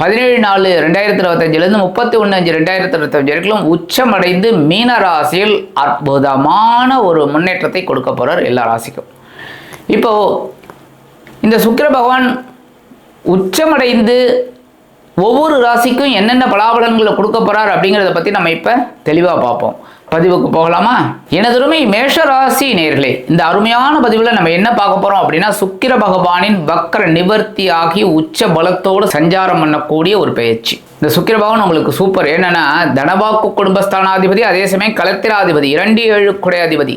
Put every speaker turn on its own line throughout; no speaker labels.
பதினேழு நாலு ரெண்டாயிரத்தி இருபத்தஞ்சிலேருந்து முப்பத்தி ஒன்று அஞ்சு ரெண்டாயிரத்தி இருபத்தஞ்சு வரைக்கும் உச்சமடைந்து மீன ராசியில் அற்புதமான ஒரு முன்னேற்றத்தை கொடுக்க போகிறார் எல்லா ராசிக்கும். இப்போது இந்த சுக்கிர பகவான் உச்சமடைந்து ஒவ்வொரு ராசிக்கும் என்னென்ன பலாபலன்களை கொடுக்க போகிறார் அப்படிங்கிறத பற்றி நம்ம இப்போ தெளிவாக பார்ப்போம். பதிவுக்கு போகலாமா? எனதுருமை மேஷ ராசி நேர்களே இந்த அருமையான பதிவில் நம்ம என்ன பார்க்க போகிறோம் அப்படின்னா சுக்கிர பகவானின் வக்கர நிவர்த்தி ஆகி உச்ச பலத்தோடு சஞ்சாரம் பண்ணக்கூடிய ஒரு பயிற்சி. இந்த சுக்கிர பகவான் உங்களுக்கு சூப்பர் என்னன்னா தனவாக்கு குடும்பஸ்தானாதிபதி அதே சமயம் கலத்திராதிபதி இரண்டு ஏழு குடையாதிபதி.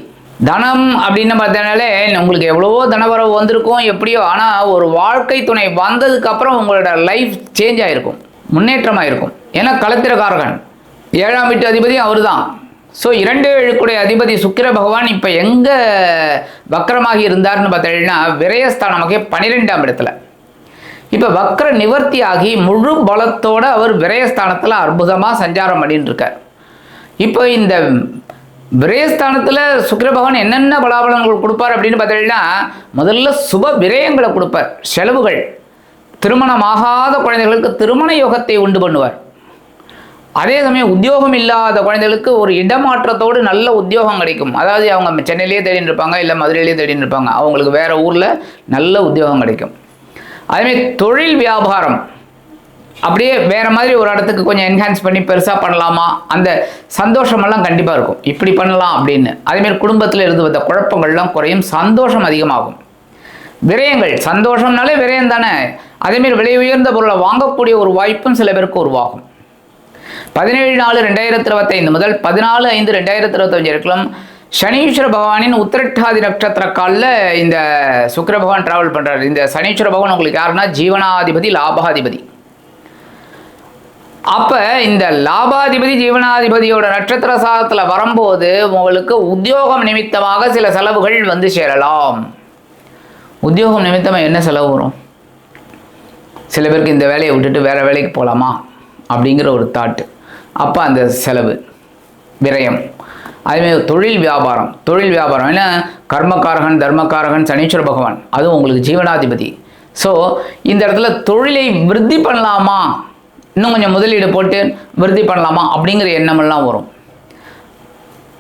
தனம் அப்படின்னு பார்த்தனாலே உங்களுக்கு எவ்வளவோ தனவரவு வந்திருக்கும் எப்படியோ ஆனால் ஒரு வாழ்க்கை துணை வந்ததுக்கப்புறம் உங்களோட லைஃப் சேஞ்ச் ஆகிருக்கும் முன்னேற்றமாக இருக்கும் ஏன்னா கலத்திரக்காரகன். ஏழாம் வீட்டு அதிபதி அவர் தான் ஸோ இரண்டு ஏழுக்குடைய அதிபதி சுக்கிர பகவான் இப்போ எங்கே வக்கரமாகி இருந்தார்னு பார்த்தீங்கன்னா விரயஸ்தானமாக பன்னிரெண்டாம் இடத்துல. இப்போ வக்கர நிவர்த்தி ஆகி முழு பலத்தோடு அவர் விரயஸ்தானத்தில் அற்புதமாக சஞ்சாரம் பண்ணிட்டு இருக்கார் இப்போ இந்த விரயஸ்தானத்தில் சுக்கிர பகவான் என்னென்ன பலாபலங்கள் கொடுப்பார் அப்படின்னு பார்த்தீங்கன்னா முதல்ல சுப விரயங்களை கொடுப்பார். செலவுகள். திருமணமாகாத குழந்தைகளுக்கு திருமண யோகத்தை உண்டு பண்ணுவார். அதே சமயம் உத்தியோகம் இல்லாத குழந்தைகளுக்கு ஒரு இடமாற்றத்தோடு நல்ல உத்தியோகம் கிடைக்கும். அதாவது அவங்க சென்னையிலேயே தேடின்னு இருப்பாங்க இல்லை மதுரையிலேயே தேடின்னு இருப்பாங்க. அவங்களுக்கு வேறு ஊரில் நல்ல உத்தியோகம் கிடைக்கும். அதேமாதிரி தொழில் வியாபாரம். அப்படியே வேறு மாதிரி ஒரு இடத்துக்கு கொஞ்சம் என்ஹான்ஸ் பண்ணி பெருசாக பண்ணலாமா? அந்த சந்தோஷமெல்லாம் கண்டிப்பாக இருக்கும். இப்படி பண்ணலாம் அப்படின்னு. அதேமாரி குடும்பத்தில் இருந்து வந்த குழப்பங்கள்லாம் குறையும் சந்தோஷம் அதிகமாகும். விரயங்கள். சந்தோஷம்னாலே விரயம் தானே? அதேமாரி விலை உயர்ந்த பொருளை வாங்கக்கூடிய ஒரு வாய்ப்பும் சில பேருக்கு உருவாகும். பதினேழு நாலு ரெண்டாயிரத்தி இருபத்தைந்து முதல் பதினாலு ஐந்து ரெண்டாயிரத்தி இருபத்தஞ்சு இருக்கலாம் சனீஸ்வர பகவானின் உத்திரட்டாதி நட்சத்திர காலில் இந்த சுக்கர பகவான் டிராவல் பண்ணுறாரு இந்த சனீஸ்வர பகவான் உங்களுக்கு யாருன்னா ஜீவனாதிபதி லாபாதிபதி. அப்போ இந்த லாபாதிபதி ஜீவனாதிபதியோட நட்சத்திர சாதத்தில் வரும்போது உங்களுக்கு உத்தியோகம் நிமித்தமாக சில செலவுகள் வந்து சேரலாம். உத்தியோகம் நிமித்தமாக என்ன செலவு வரும்? சில பேருக்கு இந்த வேலையை விட்டுட்டு வேறு வேலைக்கு போகலாமா அப்படிங்கிற ஒரு தாட்டு அப்போ அந்த செலவு விரயம். அதேமாதிரி தொழில் வியாபாரம் தொழில் வியாபாரம். ஏன்னா கர்மக்காரகன் தர்மக்காரகன் சனீஸ்வர பகவான் அதுவும் உங்களுக்கு ஜீவனாதிபதி. ஸோ இந்த இடத்துல தொழிலை விருத்தி பண்ணலாமா? இன்னும் கொஞ்சம் முதலீடு போட்டு விருத்தி பண்ணலாமா? அப்படிங்கிற எண்ணமெல்லாம் வரும்.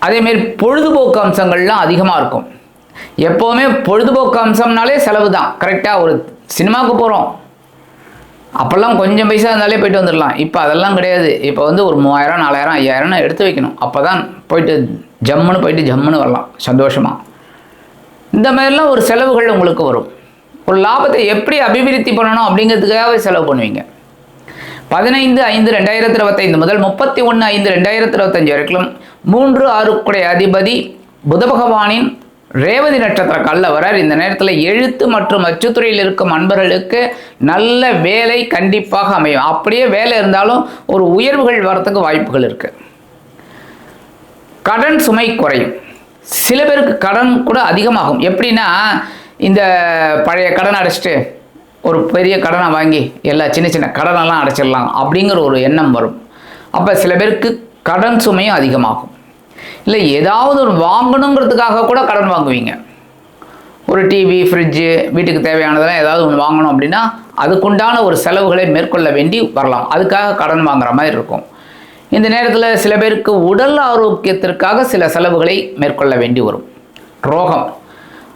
அதேமாரி பொழுதுபோக்கு அம்சங்கள்லாம் அதிகமாக இருக்கும். எப்போவுமே பொழுதுபோக்கு அம்சம்னாலே செலவு தான் கரெக்டாக ஒரு சினிமாவுக்கு போகிறோம் அப்போல்லாம் கொஞ்சம் பைசா இருந்தாலே போயிட்டு வந்துடலாம். இப்போ அதெல்லாம் கிடையாது. இப்போ வந்து ஒரு மூவாயிரம் நாலாயிரம் ஐயாயிரம்னு எடுத்து வைக்கணும். அப்போ தான் போயிட்டு ஜம்முன்னு போயிட்டு ஜம்முன்னு வரலாம். சந்தோஷமாக இந்த மாதிரிலாம் ஒரு செலவுகள் உங்களுக்கு வரும். ஒரு லாபத்தை எப்படி அபிவிருத்தி பண்ணணும் அப்படிங்கிறதுக்காகவே செலவு பண்ணுவீங்க. பதினைந்து ஐந்து ரெண்டாயிரத்தி இருபத்தைந்து முதல் முப்பத்தி ஒன்று ஐந்து ரெண்டாயிரத்தி இருபத்தஞ்சு வரைக்கும் மூன்று ஆறுக்குடைய அதிபதி புத பகவானின் ரேவதி நட்சத்திர கல்ல வரார் இந்த நேரத்தில் எழுத்து மற்றும் அச்சுத்துறையில் இருக்கும் அன்பர்களுக்கு நல்ல வேலை கண்டிப்பாக அமையும். அப்படியே வேலை இருந்தாலும் ஒரு உயர்வுகள் வரத்துக்கு வாய்ப்புகள் இருக்கு. கடன் சுமை குறையும். சில பேருக்கு கடன் கூட அதிகமாகும். எப்படின்னா இந்த பழைய கடன் அடைச்சிட்டு ஒரு பெரிய கடனை வாங்கி எல்லா சின்ன சின்ன கடனெல்லாம் அடைச்சிடலாம் அப்படிங்கிற ஒரு எண்ணம் வரும். அப்போ சில பேருக்கு கடன் சுமையும் அதிகமாகும். இல்லை ஏதாவது ஒரு வாங்கணுங்கிறதுக்காக கூட கடன் வாங்குவீங்க. ஒரு டிவி ஃப்ரிட்ஜு வீட்டுக்கு தேவையானதெல்லாம் ஏதாவது ஒன்று வாங்கணும் அப்படின்னா அதுக்குண்டான ஒரு செலவுகளை மேற்கொள்ள வேண்டி வரலாம். அதுக்காக கடன் வாங்குற மாதிரி இருக்கும். இந்த நேரத்தில் சில பேருக்கு உடல் ஆரோக்கியத்திற்காக சில செலவுகளை மேற்கொள்ள வேண்டி வரும். ரோகம்.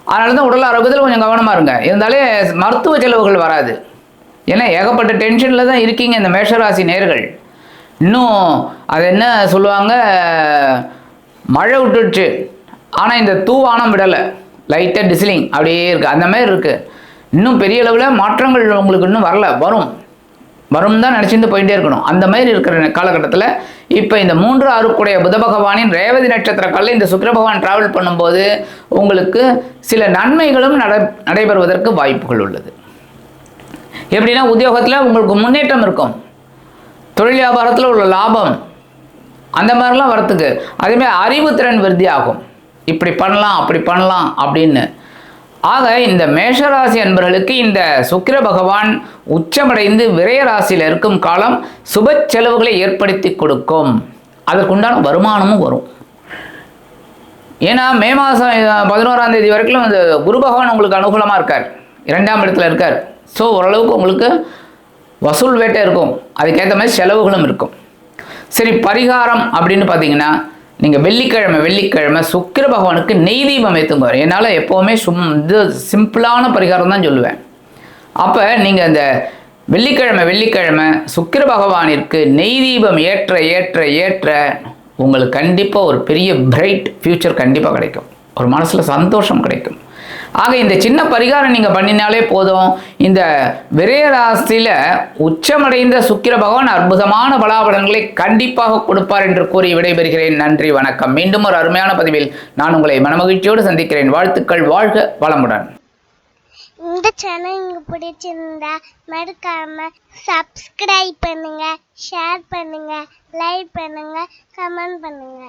அதனால தான் உடல் ஆரோக்கியத்தில் கொஞ்சம் கவனமாக இருங்க. இருந்தாலே மருத்துவ செலவுகள் வராது. ஏன்னா ஏகப்பட்ட டென்ஷனில் தான் இருக்கீங்க இந்த மேஷராசி நேர்கள். இன்னும் அது என்ன சொல்லுவாங்க? மழை விட்டுடுச்சு. ஆனால் இந்த தூவானம் விடலை. லைட்டாக டிசிலிங் அப்படியே இருக்குது அந்த மாதிரி இருக்குது இன்னும் பெரிய அளவில் மாற்றங்கள் உங்களுக்கு இன்னும் வரல. வரும். வரும் தான் நினச்சிட்டு போயிட்டே இருக்கணும். அந்த மாதிரி இருக்கிற காலகட்டத்தில் இப்போ இந்த மூன்று ஆறுக்குடைய புத பகவானின் ரேவதி நட்சத்திர கல்ல இந்த சுக்கிர பகவான் டிராவல் பண்ணும்போது உங்களுக்கு சில நன்மைகளும் நட நடைபெறுவதற்கு வாய்ப்புகள் உள்ளது. எப்படின்னா உத்தியோகத்தில் உங்களுக்கு முன்னேற்றம் இருக்கும். தொழில் வியாபாரத்தில் உள்ள லாபம் அந்த மாதிரிலாம் வரத்துக்கு. அதேமாதிரி அறிவுத்திறன் விருத்தி ஆகும் இப்படி பண்ணலாம் அப்படி பண்ணலாம் அப்படின்னு. ஆக இந்த மேஷராசி அன்பர்களுக்கு இந்த சுக்கிர பகவான் உச்சமடைந்து விரயராசியில் இருக்கும் காலம் சுப செலவுகளை ஏற்படுத்தி கொடுக்கும். அதற்குண்டான வருமானமும் வரும். ஏன்னா மே மாதம் பதினோராம் தேதி வரைக்கும் இந்த குரு பகவான் உங்களுக்கு அனுகூலமாக இருக்கார். இரண்டாம் இடத்துல இருக்கார். ஸோ ஓரளவுக்கு உங்களுக்கு வசூல் வேட்டை இருக்கும். அதுக்கேற்ற மாதிரி செலவுகளும் இருக்கும். சரி பரிகாரம் அப்படின்னு பார்த்தீங்கன்னா நீங்கள் வெள்ளிக்கிழமை வெள்ளிக்கிழமை சுக்கிர பகவானுக்கு நெய் தீபம் ஏற்றுங்க என்னால் எப்போவுமே சும் இது சிம்பிளான பரிகாரம் தான் சொல்லுவேன். அப்போ நீங்கள் அந்த வெள்ளிக்கிழமை வெள்ளிக்கிழமை சுக்கிர பகவானிற்கு நெய் தீபம் ஏற்ற ஏற்ற ஏற்ற உங்களுக்கு கண்டிப்பாக ஒரு பெரிய பிரைட் ஃப்யூச்சர் கண்டிப்பாக கிடைக்கும். ஒரு மனசில் சந்தோஷம் கிடைக்கும். ஆக இந்த சின்ன பரிகாரம் நீங்கள் பண்ணினாலே போதும். இந்த விரயராசியில் உச்சமடைந்த சுக்கிர பகவான் அற்புதமான பலாபலன்களை கண்டிப்பாக கொடுப்பார் என்று கூறி விடைபெறுகிறேன். நன்றி வணக்கம். மீண்டும் ஒரு அருமையான பதிவில் நான் உங்களை மனமகிழ்ச்சியோடு சந்திக்கிறேன். வாழ்த்துக்கள் வாழ்க வளமுடன்.
இந்த சேனல் உங்களுக்கு பிடிச்சிருந்தா மறக்காம சப்ஸ்கிரைப் பண்ணுங்க ஷேர் பண்ணுங்க லைக் பண்ணுங்க கமெண்ட் பண்ணுங்க.